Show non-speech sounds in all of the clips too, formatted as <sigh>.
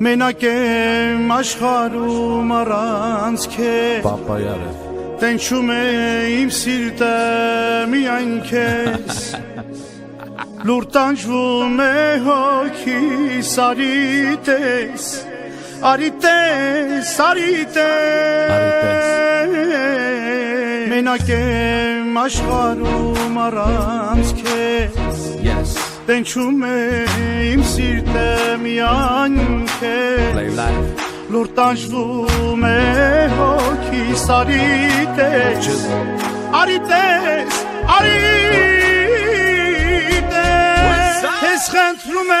Մենակ եմ աշխարում առանց քեզ Պապայար է Տենչում է իմ սիրտը միայն քեզ Լուր տանջվում է հոգիս արի տես Արի տես, արի տես Մենակ եմ աշխարում առանց քեզ Yes Տենչում է իմ սիրտը միայն քեզ Play life Լուր տանջվում է հոգիս արի տես Արի տես, արի տես Ես խնդրում եմ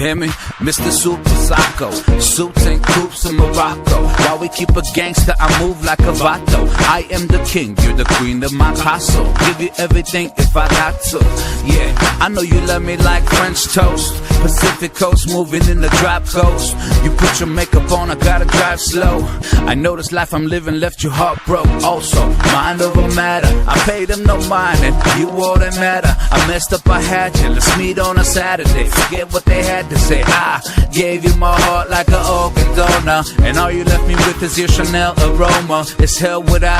hear me? Mr. Super Psycho. Suits and coops in Morocco. While we keep a gangster, I move like a vato. I am the king, you're the queen of my castle. Give you everything if I got to. Yeah, I know you love me like French toast. Pacific coast, moving in the drop coast. You put your makeup on, I gotta drive slow. I know this life I'm living left you heartbroken. Also, mind over matter. I paid them no mind, and you all that matter. I messed up, I had you. Let's meet on a Saturday. Forget what they had to say. I gave you my heart like an organ donor, and all you left me with is your Chanel aroma. It's hell without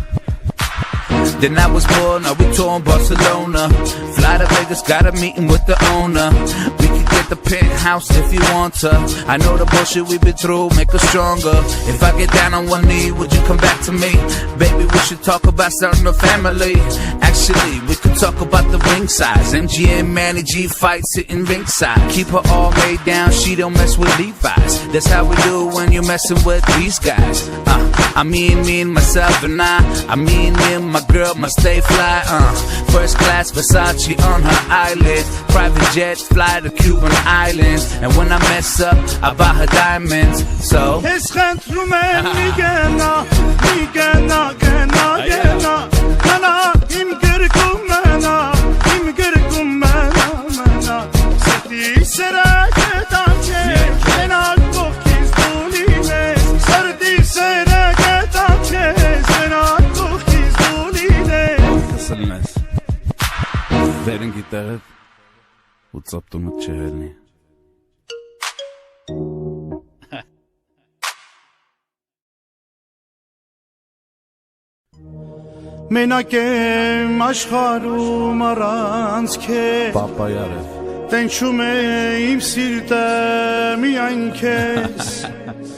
Then I was born, now we touring Barcelona. Fly to Vegas, got a meeting with the owner. We could get the penthouse if you want to. I know the bullshit we've been through make us stronger. If I get down on one knee, would you come back to me? Baby, we should talk about starting a family. Actually, we could talk about the ringside. MGM managing fights sitting ringside. Keep her all laid down, she don't mess with Levi's. That's how we do when you're messing with these guys. Uh, I mean, me and myself and I. I mean, me and my girl must stay fly. Uh, first class Versace on her eyelid. Private jets fly to Cuban islands. And when I mess up, I buy her diamonds. So. عشقت رو من میگه نه میگه լինես Կսլնես Վերին գիտեղդ ու ծապտումը չհելնի Մենակ եմ աշխարում առանց քեզ Պապայար է Տենչում է իմ սիրտը միայն քեզ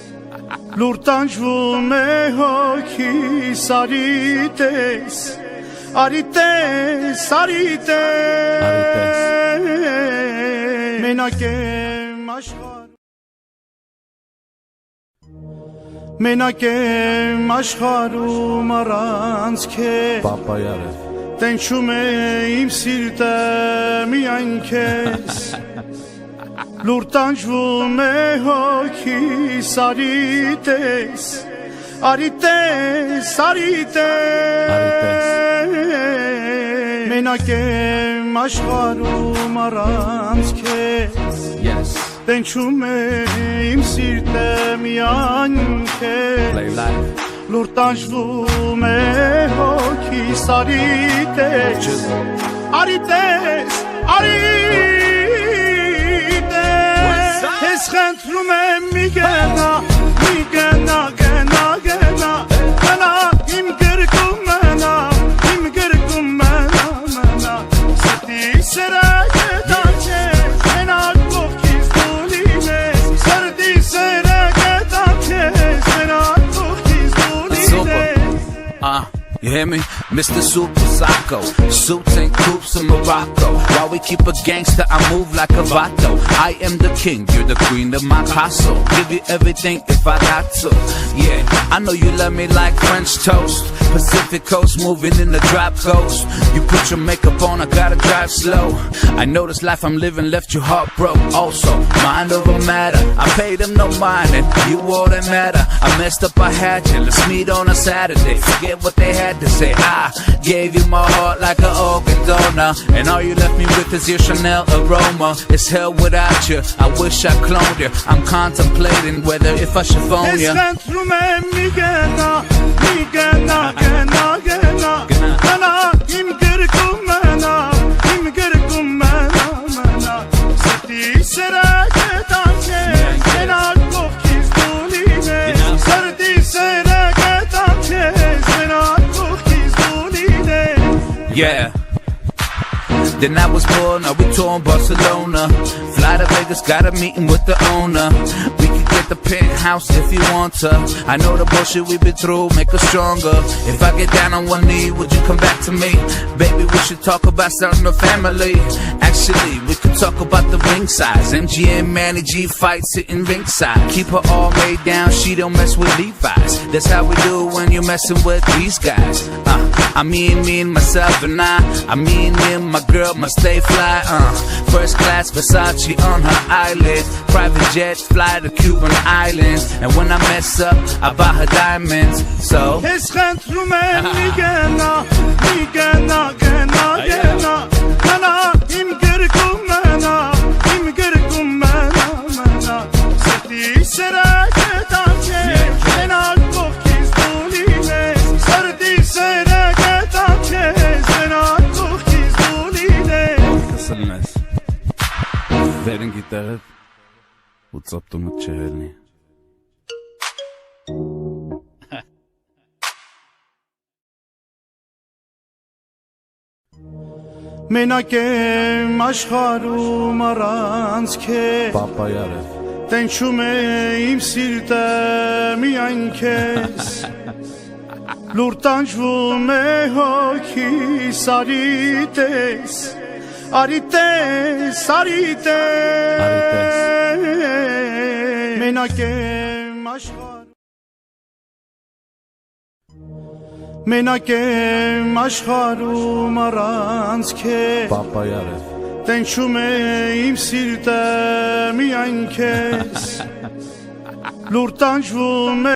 <laughs> Լուր տանջվում է հոգիս արի Arite, sarite, menakem aşkar. Menakem aşkaru maranz ke. Papa yare. Ten çume imsirte mi ankes. <laughs> Lurtan çume hoki sarites. Arite, sarite. Arites. اینا که مشغارو مرانس کس Yes. Den çume im sirtem yan kes. Play live. Lurtanj lume ho ki sarites. Arites Arites. Es khantrume migena migena you hear me? Mr. Super Psycho. Suits and coops in Morocco. While we keep a gangster, I move like a vato. I am the king, you're the queen of my castle. Give you everything if I got to. Yeah, I know you love me like French toast. Pacific coast, moving in the drop coast. You put your makeup on, I gotta drive slow. I know this life I'm living left you heartbroken. Also, mind over matter. I paid them no mind, and you all that matter. I messed up, I had you. Let's meet on a Saturday. Forget what they had to say. I gave you my heart like an organ donor, and all you left me with is your Chanel aroma. It's hell without you. I wish I cloned you. I'm contemplating whether if I should phone you. Yeah. Then I was born, now we tour in Barcelona. Fly to Vegas, got a meeting with the owner. We get the penthouse if you want to. I know the bullshit we've been through, make us stronger. If I get down on one knee, would you come back to me? Baby, we should talk about starting a family. Actually, we could talk about the ring size. MGM, Manny G fight sitting ringside. Keep her all made down, she don't mess with Levi's. That's how we do when you're messing with these guys. Uh, I mean, me and myself and I. I mean, me and my girl must stay fly. Uh, first class Versace on her eyelid. Private jet fly to Cuban islands. And when I mess up, I buy her diamonds. So. Duline Kısılmaz. Verin gitarı. Utsaptımı çevirni. Մենակ եմ աշխարում առանց քեզ yarı. Տենչում է իմ սիրտը միայն քեզ <laughs> Լուր տանջվում է հոգիս արի տես Arite, sarite, Arite. menakem aşkar. Menakem aşkar umarans ke. Papa yarif. Ten şume imsirte mi ankes. <laughs> Lurtan şume.